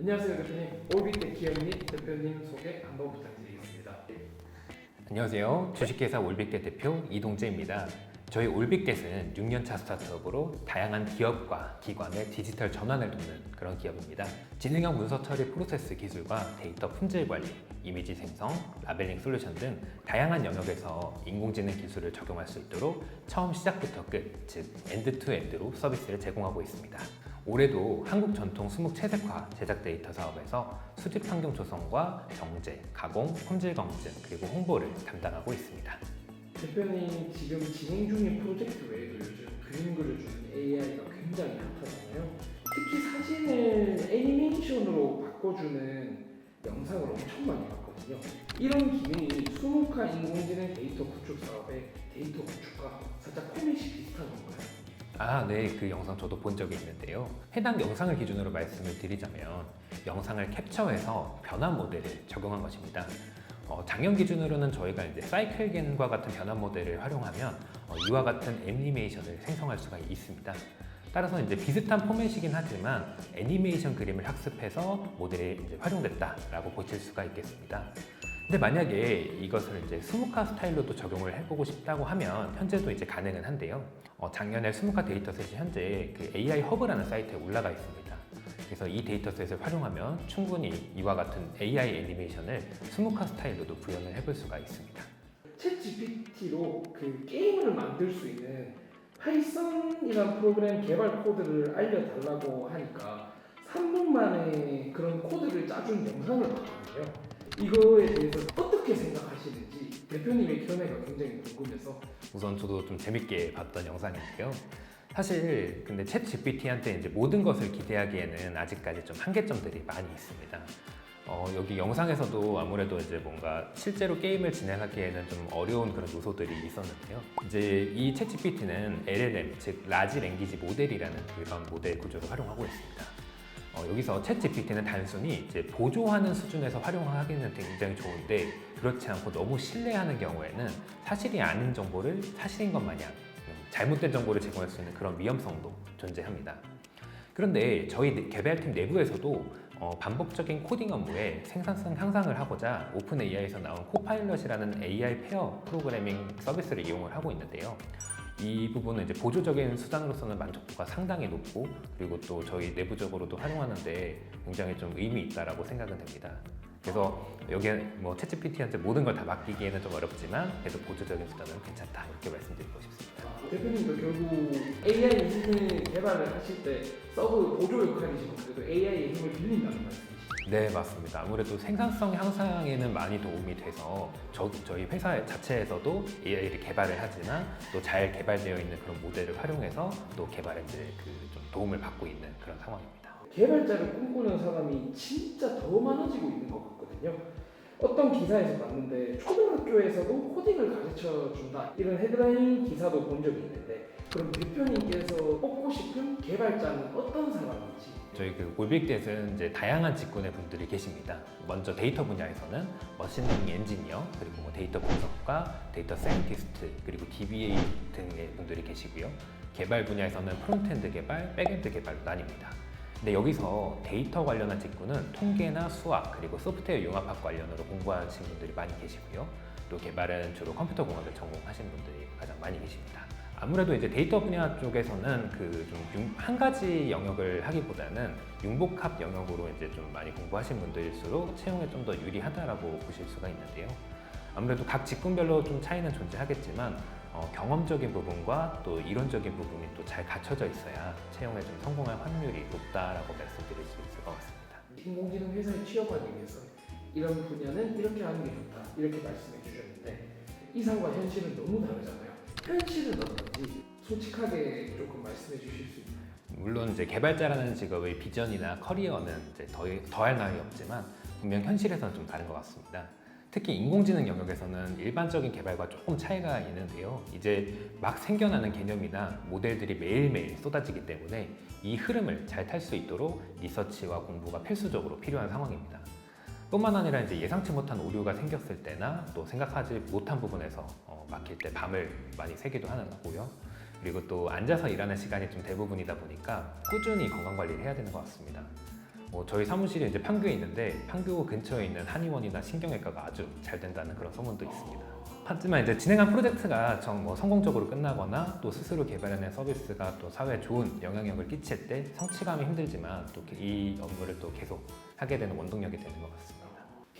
안녕하세요 대표님. 올빅대 기업 및 대표님 소개 한번 부탁드리겠습니다. 안녕하세요. 주식회사 올빅겟 대표 이동재입니다. 저희 올빅겟은 6년차 스타트업으로 다양한 기업과 기관의 디지털 전환을 돕는 그런 기업입니다. 지능형 문서 처리 프로세스 기술과 데이터 품질 관리, 이미지 생성, 라벨링 솔루션 등 다양한 영역에서 인공지능 기술을 적용할 수 있도록 처음 시작부터 끝, 즉 엔드투엔드로 서비스를 제공하고 있습니다. 올해도 한국 전통 수묵 채색화 제작 데이터 사업에서 수집 환경 조성과 정제, 가공, 품질 검증 그리고 홍보를 담당하고 있습니다. 대표님 지금 진행 중인 프로젝트 외에도 요즘 그림 그려주는 AI가 굉장히 핫하잖아요. 특히 사진을 애니메이션으로 바꿔주는 영상을 엄청 많이 봤거든요. 이런 기능이 수묵화 인공지능 데이터 구축 사업의 데이터 구축과 살짝 포맷이 비슷한 건가요? 아, 네, 그 영상 저도 본 적이 있는데요. 해당 영상을 기준으로 말씀을 드리자면 영상을 캡처해서 변환 모델을 적용한 것입니다. 어, 작년 기준으로는 저희가 이제 사이클겐과 같은 변환 모델을 활용하면 어, 이와 같은 애니메이션을 생성할 수가 있습니다. 따라서 이제 비슷한 포맷이긴 하지만 애니메이션 그림을 학습해서 모델이 이제 활용됐다라고 보실 수가 있겠습니다. 근데 만약에 이것을 이제 스무카 스타일로도 적용을 해보고 싶다고 하면 현재도 이제 가능은 한데요. 어, 작년에 스무카 데이터셋이 현재 그 AI 허브라는 사이트에 올라가 있습니다. 그래서 이 데이터셋을 활용하면 충분히 이와 같은 AI 애니메이션을 스무카 스타일로도 구현을 해볼 수가 있습니다. 챗 GPT로 그 게임을 만들 수 있는 파이썬이라는 프로그램 개발 코드를 알려달라고 하니까 3분 만에 그런 코드를 짜준 영상을 봤거든요. 이거에 대해서 어떻게 생각하시는지 대표님의 견해가 굉장히 궁금해서 우선 저도 좀 재밌게 봤던 영상인데요. 사실 근데 챗 GPT한테 이제 모든 것을 기대하기에는 아직까지 좀 한계점들이 많이 있습니다. 어, 여기 영상에서도 아무래도 이제 뭔가 실제로 게임을 진행하기에는 좀 어려운 그런 요소들이 있었는데요. 이제 이 챗 GPT는 LLM, 즉 라지 랭귀지 모델이라는 그런 모델 구조를 활용하고 있습니다. 어, 여기서 챗 GPT는 단순히 이제 보조하는 수준에서 활용하기는 굉장히 좋은데 그렇지 않고 너무 신뢰하는 경우에는 사실이 아닌 정보를 사실인 것 마냥 음, 잘못된 정보를 제공할 수 있는 그런 위험성도 존재합니다. 그런데 저희 개발팀 내부에서도 어, 반복적인 코딩 업무에 생산성 향상을 하고자 오픈 AI에서 나온 코파일럿이라는 AI 페어 프로그래밍 서비스를 이용을 하고 있는데요. 이 부분은 이제 보조적인 수단으로서는 만족도가 상당히 높고 그리고 또 저희 내부적으로도 활용하는데 굉장히 좀 의미 있다라고 생각은 됩니다. 그래서 여기에 뭐 챗GPT한테 모든 걸 다 맡기기에는 좀 어렵지만 그래도 보조적인 수단은 괜찮다 이렇게 말씀드리고 싶습니다. 대표님도 결국 AI 엔진 개발을 하실 때 서브 보조 역할이지만 그래도 AI의 힘을 빌린다는 말씀이시죠? 네 맞습니다. 아무래도 생산성 향상에는 많이 도움이 돼서 저, 저희 회사 자체에서도 AI를 개발을 하지만 또 잘 개발되어 있는 그런 모델을 활용해서 또 개발에 이제 그좀 도움을 받고 있는 그런 상황입니다. 개발자를 꿈꾸는 사람이 진짜 더 많아지고 있는 것 같거든요. 어떤 기사에서 봤는데 초등학교에서도 코딩을 가르쳐 준다 이런 헤드라인 기사도 본 적이 있는데 그럼 대표님께서 뽑고 싶은 개발자는 어떤 사람인지 저희 그 올빅댓은 이제 다양한 직군의 분들이 계십니다. 먼저 데이터 분야에서는 머신러닝 엔지니어, 그리고 뭐 데이터 분석가, 데이터 사이언티스트, 그리고 DBA 등의 분들이 계시고요. 개발 분야에서는 프론트엔드 개발, 백엔드 개발로 나뉩니다. 근데 여기서 데이터 관련한 직군은 통계나 수학, 그리고 소프트웨어 융합학 관련으로 공부하신 분들이 많이 계시고요. 또 개발은 주로 컴퓨터 공학을 전공하신 분들이 가장 많이 계십니다. 아무래도 이제 데이터 분야 쪽에서는 그 좀 한 가지 영역을 하기보다는 융복합 영역으로 이제 좀 많이 공부하신 분들일수록 채용에 좀 더 유리하다라고 보실 수가 있는데요. 아무래도 각 직군별로 좀 차이는 존재하겠지만 어, 경험적인 부분과 또 이론적인 부분이 또 잘 갖춰져 있어야 채용에 좀 성공할 확률이 높다라고 말씀드릴 수 있을 것 같습니다. 인공지능 회사에 취업하기 위해서 이런 분야는 이렇게 하는 게 좋다 이렇게 말씀해 주셨는데 이상과 현실은 너무 다르잖아요. 현실은 어떤지 솔직하게 조금 말씀해 주실 수 있나요? 물론 이제 개발자라는 직업의 비전이나 커리어는 이제 더, 더할 나위 없지만 분명 현실에서는 좀 다른 것 같습니다. 특히 인공지능 영역에서는 일반적인 개발과 조금 차이가 있는데요. 이제 막 생겨나는 개념이나 모델들이 매일매일 쏟아지기 때문에 이 흐름을 잘 탈 수 있도록 리서치와 공부가 필수적으로 필요한 상황입니다. 뿐만 아니라 이제 예상치 못한 오류가 생겼을 때나 또 생각하지 못한 부분에서 어, 막힐 때 밤을 많이 새기도 하는 거고요. 그리고 또 앉아서 일하는 시간이 좀 대부분이다 보니까 꾸준히 건강 관리를 해야 되는 것 같습니다. 뭐 저희 사무실이 이제 판교에 있는데 판교 근처에 있는 한의원이나 신경외과가 아주 잘 된다는 그런 소문도 있습니다. 하지만 이제 진행한 프로젝트가 정뭐 성공적으로 끝나거나 또 스스로 개발해낸 서비스가 또 사회에 좋은 영향력을 끼칠 때 성취감이 힘들지만 또 이 업무를 또 계속 하게 되는 원동력이 되는 것 같습니다.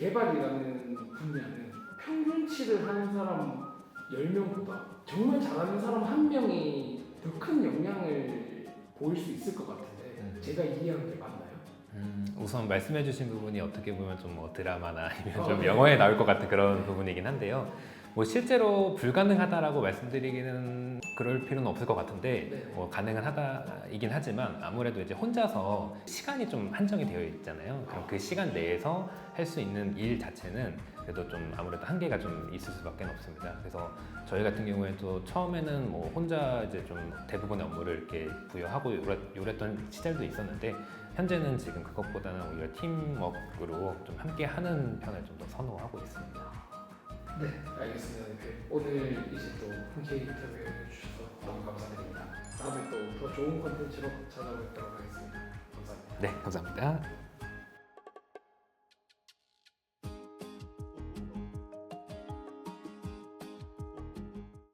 개발이라는 분야는 평균치를 하는 사람 10명보다 정말 잘하는 사람 한 명이 더 큰 영향을 보일 수 있을 것 같은데 음. 제가 이해한 게 맞나요? 음, 우선 말씀해주신 부분이 어떻게 보면 좀 뭐 드라마나 아니면 어, 좀 네. 영화에 나올 것 같은 그런 부분이긴 한데요. 뭐 실제로 불가능하다라고 말씀드리기는 그럴 필요는 없을 것 같은데 네. 뭐 가능은 하다이긴 하지만 아무래도 이제 혼자서 시간이 좀 한정이 되어 있잖아요. 그럼 그 시간 내에서 할 수 있는 일 자체는 그래도 좀 아무래도 한계가 좀 있을 수밖에 없습니다. 그래서 저희 같은 경우에도 처음에는 뭐 혼자 이제 좀 대부분의 업무를 이렇게 부여하고 요랬, 요랬던 시절도 있었는데 현재는 지금 그것보다는 오히려 팀워크로 좀 함께 하는 편을 좀 더 선호하고 있습니다. 네, 알겠습니다. 네. 오늘 이제 또 흔쾌히 인터뷰해 주셔서 너무 감사드립니다. 다음에 또 더 좋은 컨텐츠로 찾아뵙도록 하겠습니다. 감사합니다. 네, 감사합니다.